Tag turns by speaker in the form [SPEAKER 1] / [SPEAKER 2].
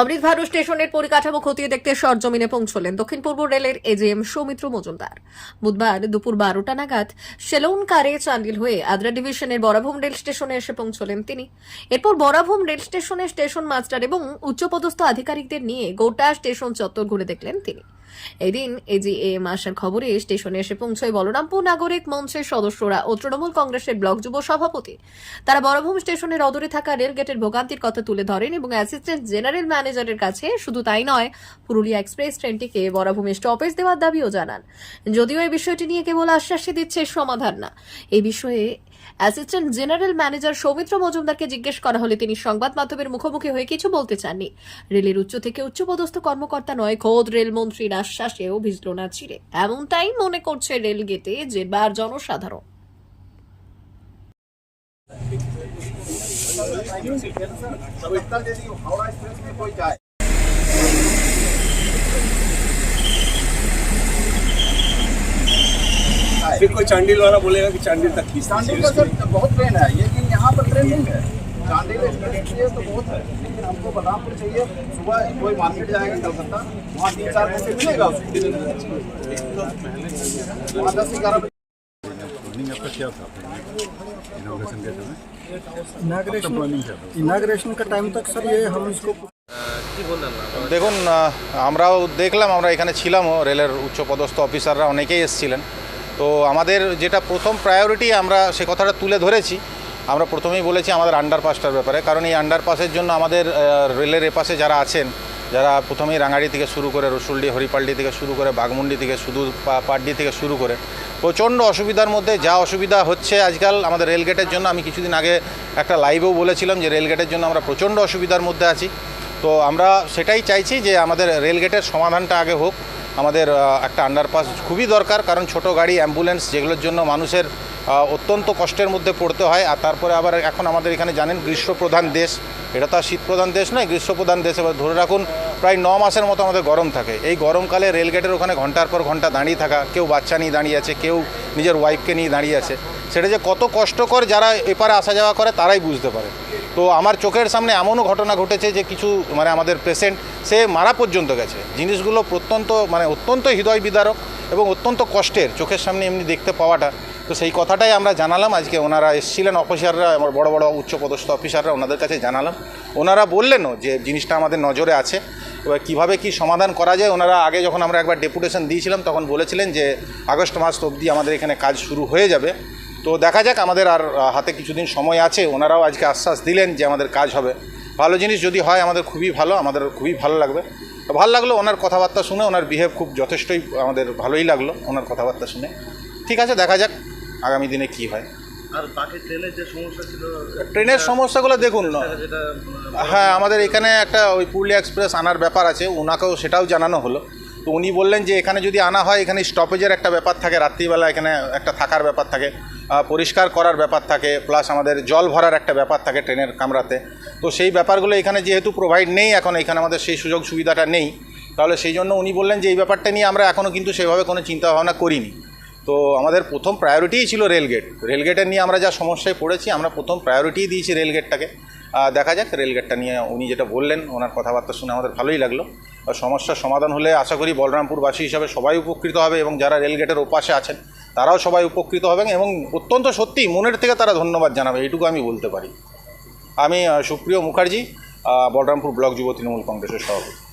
[SPEAKER 1] অমৃত ভারত স্টেশনের পরিকাঠামো খতিয়ে দেখতে সরজমিনে পৌঁছলেন দক্ষিণ পূর্ব রেলের এজেএম সৌমিত্র মজুমদার। বুধবার দুপুর বারোটা নাগাদ সেলুন কারে চান্ডিল হয়ে আদ্রা ডিভিশনের বরাভূম রেল স্টেশনে এসে পৌঁছলেন তিনি। এরপর বরাভূম রেল স্টেশনে স্টেশন মাস্টার এবং উচ্চপদস্থ আধিকারিকদের নিয়ে গোটা স্টেশন চত্বর ঘুরে দেখলেন তিনি। এদিন এজিএম আসার খবরে স্টেশনে এসে পৌঁছয় বলরামপুর নাগরিক মঞ্চের সদস্যরা ও তৃণমূল কংগ্রেসের ব্লক যুব সভাপতি। তারা বরভূম স্টেশনের অদূরে থাকা রেল গেটের ভোগান্তির কথা তুলে ধরেন এবং অ্যাসিস্ট্যান্ট জেনারেল ম্যানেজারের কাছে শুধু তাই নয়, পুরুলিয়া এক্সপ্রেস ট্রেনটিকে বরাভূমে স্টপেজ দেওয়ার দাবিও জানান। যদিও এই বিষয়টি নিয়ে কেবল আশ্বাসই দিচ্ছে সমাধান না। এই বিষয়ে অ্যাসিস্ট্যান্ট জেনারেল ম্যানেজার সৌমিত্র মজুমদারকে জিজ্ঞেস করা হলে তিনি সংবাদ মাধ্যমের মুখোমুখি হয়ে কিছু বলতে চাননি রেলের উচ্চ থেকে উচ্চপদস্থ কর্মকর্তা নয় খোদ রেলমন্ত্রীর আশ্বাসেও ভিজল না ছিঁড়ে এমনটাই মনে করছে রেল গেটে জেবার জনসাধারণ
[SPEAKER 2] सब इतना यदि हावड़ा एक्सप्रेस में कोई जाए
[SPEAKER 3] फिर कोई चांडिल वाला बोलेगा कि चांडिल तक खींच
[SPEAKER 2] चांडिल का सर बहुत ट्रेन है लेकिन यहाँ पर ट्रेन नहीं है चांडिल एक्सप्रेस चाहिए तो बहुत है लेकिन हमको बलरामपुर चाहिए सुबह कोई मार्केट जाएगा कलकत्ता वहाँ तीन चार घंटे मिलेगा उसको वहाँ दस ग्यारह बजे
[SPEAKER 4] प्लानिंग आपका क्या था इनोग्रेशन के समय
[SPEAKER 5] इनाग्रेशन
[SPEAKER 4] प्लानिंग क्या था
[SPEAKER 5] इनाग्रेशन का टाइम तक सर ये हम इसको
[SPEAKER 6] দেখুন আহ, আমরাও দেখলাম আমরা এখানে ছিলামও রেলের উচ্চপদস্থ অফিসাররা অনেকেই এসেছিলেন তো আমাদের যেটা প্রথম প্রায়োরিটি আমরা সে কথাটা তুলে ধরেছি। আমরা প্রথমেই বলেছি আমাদের আন্ডারপাসটার ব্যাপারে, কারণ এই আন্ডারপাসের জন্য আমাদের রেলের এপাশে যারা আছেন, যারা প্রথমেই রাঙাড়ি থেকে শুরু করে রসুলডি, হরিপাল্ডি থেকে শুরু করে বাগমুন্ডি থেকে পা- পাড্ডি থেকে শুরু করে, প্রচণ্ড অসুবিধার মধ্যে যা অসুবিধা হচ্ছে আজকাল আমাদের রেলগেটের জন্য, আমি কিছুদিন আগে একটা লাইভেও বলেছিলাম যে রেলগেটের জন্য আমরা প্রচণ্ড অসুবিধার মধ্যে আছি। তো আমরা সেটাই চাইছি যে আমাদের রেলগেটের সমাধানটা আগে হোক। আমাদের একটা আন্ডারপাস খুবই দরকার, কারণ ছোট গাড়ি অ্যাম্বুলেন্স যেগুলোর জন্য মানুষের অত্যন্ত কষ্টের মধ্যে পড়তে হয়। আর তারপরে আবার এখন আমাদের এখানে জানেন গ্রীষ্মপ্রধান দেশ। এটা তো আর শীতপ্রধান দেশ নয়, গ্রীষ্মপ্রধান দেশ। এবার ধরে রাখুন, প্রায় ন মাসের মতো আমাদের গরম থাকে। এই গরমকালে রেলগেটের ওখানে ঘণ্টার পর ঘণ্টা দাঁড়িয়ে থাকা, কেউ বাচ্চা নিয়ে দাঁড়িয়ে আছে, কেউ নিজের ওয়াইফকে নিয়ে দাঁড়িয়ে আছে। সেটা যে কত কষ্টকর যারা এপারে আসা যাওয়া করে তারাই বুঝতে পারে। তো আমার চোখের সামনে এমনও ঘটনা ঘটেছে যে কিছু মানে আমাদের পেশেন্ট সে মারা পর্যন্ত গেছে। জিনিসগুলো প্রত্যন্ত মানে অত্যন্ত হৃদয় বিদারক এবং অত্যন্ত কষ্টের চোখের সামনে এমনি দেখতে পাওয়াটা। তো সেই কথাটাই আমরা জানালাম। আজকে ওনারা এসেছিলেন, অফিসাররা, আমার বড় বড় উচ্চপদস্থ অফিসাররা ওনাদের কাছে জানালাম। ওনারা বললেনও যে জিনিসটা আমাদের নজরে আছে। এবার কীভাবে কি সমাধান করা যায়? ওনারা আগে যখন আমরা একবার ডেপুটেশন দিয়েছিলাম, তখন বলেছিলেন যে আগস্ট মাস অবধি আমাদের এখানে কাজ শুরু হয়ে যাবে। তো দেখা যাক আমাদের আর হাতে কিছুদিন সময় আছে। ওনারাও আজকে আশ্বাস দিলেন যে আমাদের কাজ হবে। ভালো জিনিস যদি হয় আমাদের খুবই ভালো আমাদের খুবই ভালো লাগবে। ভালো লাগল ওনার কথাবার্তা শুনে ওনার বিহেভ খুব যথেষ্টই আমাদের ভালোই লাগল ওনার কথাবার্তা শুনে। ঠিক আছে দেখা যাক আগামী দিনে কি হয়।
[SPEAKER 3] আর বাকি ট্রেনের যে সমস্যা ছিল
[SPEAKER 6] ট্রেনের সমস্যাগুলো দেখুন না হ্যাঁ আমাদের এখানে একটা ওই পুরুলিয়া এক্সপ্রেস আনার ব্যাপার আছে ওনাকেও সেটাও জানানো হলো। তো উনি বললেন যে এখানে যদি আনা হয়, এখানে স্টপেজের একটা ব্যাপার থাকে, রাত্রিবেলা এখানে একটা থাকার ব্যাপার থাকে পরিষ্কার করার ব্যাপার থাকে প্লাস আমাদের জল ভরার একটা ব্যাপার থাকে ট্রেনের কামরাতে। তো সেই ব্যাপারগুলো এখানে যেহেতু প্রোভাইড নেই এখন, এখানে আমাদের সেই সুযোগ সুবিধাটা নেই, তাহলে সেই জন্য উনি বললেন যে এই ব্যাপারটা নিয়ে আমরা এখনও কিন্তু সেভাবে কোনো চিন্তা ভাবনা করিনি। তো আমাদের প্রথম প্রায়োরিটিই ছিল রেলগেট রেলগেটের নিয়ে আমরা যা সমস্যায় পড়েছি, আমরা প্রথম প্রায়োরিটিই দিয়েছি রেলগেটটাকে দেখা যাক রেলগেটটা নিয়ে উনি যেটা বললেন, ওনার কথাবার্তা শুনে আমাদের ভালোই লাগল। সমস্যার সমাধান হলে আশা করি বলরামপুরবাসী হিসাবে সবাই উপকৃত হবে এবং যারা রেলগেটের ওপাশে আছেন, তারাও সবাই উপকৃত হবেন এবং অত্যন্ত সত্যি মনের থেকে তারা ধন্যবাদ জানাবে, এইটুকু আমি বলতে পারি। আমি সুপ্রিয় মুখার্জি বলরামপুর ব্লক যুব তৃণমূল কংগ্রেসের সভাপতি।